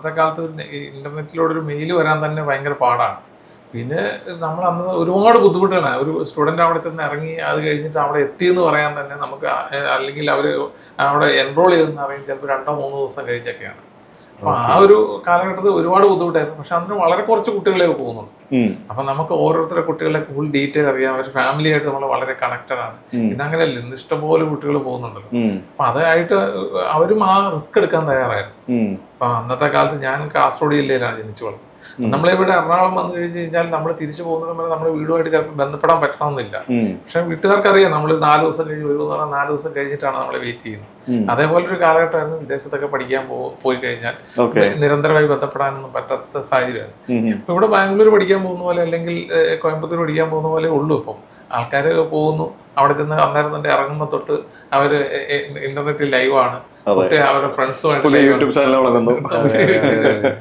അന്നത്തെ കാലത്ത് ഒരു ഇന്റർനെറ്റിലൂടെ ഒരു മെയിൽ വരാൻ തന്നെ ഭയങ്കര പാടാണ്. പിന്നെ നമ്മൾ അന്ന് ഒരുപാട് ബുദ്ധിമുട്ടുകളാണ്. ഒരു സ്റ്റുഡന്റ് അവിടെ ചെന്ന് ഇറങ്ങി അത് കഴിഞ്ഞിട്ട് അവിടെ എത്തിയെന്ന് പറയാൻ തന്നെ നമുക്ക് അല്ലെങ്കിൽ അവർ അവിടെ എൻറോൾ ചെയ്തെന്ന് അറിയാൻ ചിലപ്പോൾ രണ്ടോ മൂന്നോ ദിവസം കഴിച്ചൊക്കെയാണ്. അപ്പൊ ആ ഒരു കാലഘട്ടത്തിൽ ഒരുപാട് ബുദ്ധിമുട്ടായിരുന്നു. പക്ഷെ അതിന് വളരെ കുറച്ച് കുട്ടികളെ പോകുന്നുള്ളൂ അപ്പൊ നമുക്ക് ഓരോരുത്തരുടെ കുട്ടികളെ ഫുൾ ഡീറ്റെയിൽ അറിയാം. അവർ ഫാമിലി ആയിട്ട് നമ്മൾ വളരെ കണക്റ്റഡ് ആണ്. ഇതങ്ങനെയല്ല ഇന്ന് ഇഷ്ടംപോലെ കുട്ടികൾ പോകുന്നുണ്ടല്ലോ. അപ്പൊ അതായിട്ട് അവരും ആ റിസ്ക് എടുക്കാൻ തയ്യാറായിരുന്നു. അപ്പൊ അന്നത്തെ കാലത്ത് ഞാൻ കാസർഗോഡ് ജില്ലയിലാണ് ജനിച്ചു വളർന്നത് നമ്മളിവിടെ എറണാകുളം വന്നു കഴിഞ്ഞ് കഴിഞ്ഞാൽ നമ്മൾ തിരിച്ചു പോകുന്നതിന് മുമ്പ് നമ്മുടെ വീടുമായിട്ട് ചിലപ്പോൾ ബന്ധപ്പെടാൻ പറ്റണമെന്നില്ല. പക്ഷെ വീട്ടുകാർക്ക് അറിയാം നമ്മൾ നാല് ദിവസം കഴിഞ്ഞ് ഒരു എന്ന് പറഞ്ഞാൽ നാല് ദിവസം കഴിഞ്ഞിട്ടാണ് നമ്മൾ വെയിറ്റ് ചെയ്യുന്നത്. അതേപോലെ ഒരു കാലഘട്ടമായിരുന്നു വിദേശത്തൊക്കെ പഠിക്കാൻ പോയി കഴിഞ്ഞാൽ നിരന്തരമായി ബന്ധപ്പെടാനൊന്നും പറ്റാത്ത സാഹചര്യമായിരുന്നു. ഉം. ഇപ്പൊ ഇവിടെ ബാംഗ്ലൂർ പഠിക്കാൻ പോകുന്ന പോലെ അല്ലെങ്കിൽ കോയമ്പത്തൂർ പഠിക്കാൻ പോകുന്ന പോലെ ഉള്ളൂ ഇപ്പം. ആൾക്കാർ പോകുന്നു അവിടെ ചെന്ന് അന്നേരം തന്നെ ഇറങ്ങുമ്പോൾ തൊട്ട് അവർ ഇന്റർനെറ്റ് ലൈവാണ്. ആണ് കുട്ടി അവരുടെ ഫ്രണ്ട്സുമായിട്ട്. YouTube channel.